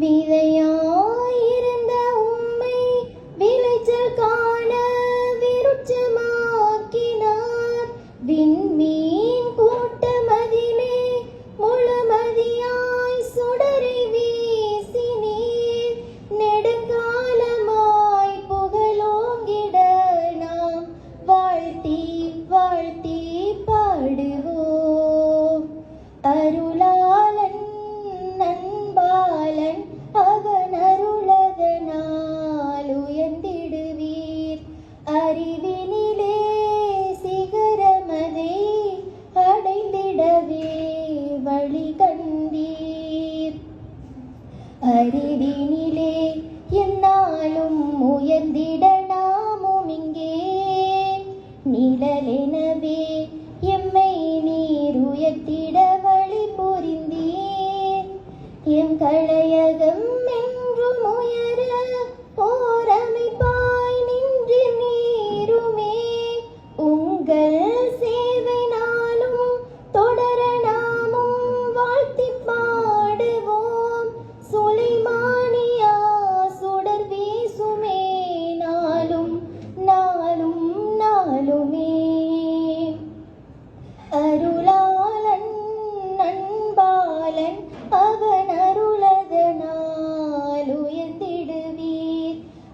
விதையாயிருந்த உம்மை விளைச்சல் காண விருட்சமாக்கினார். விண்மீன் கூட்டமதிலே முழுமதியாய் சுடரை வீசினீர். நெடுங்காலமாய் புகழோங்கிட நாம். வாழ்த்தி வாழ்த்தி அறிவினிலே என்னாலும் உயர்ந்திட நாமும் இங்கே. நிழலெனவே எம்மை நீர் உயர்த்திட வழி புரிந்தீர். எம் களையகம்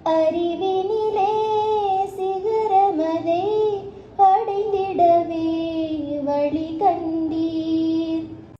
அறிவினிலே சிகரமதை அடைந்திடவே வழி கண்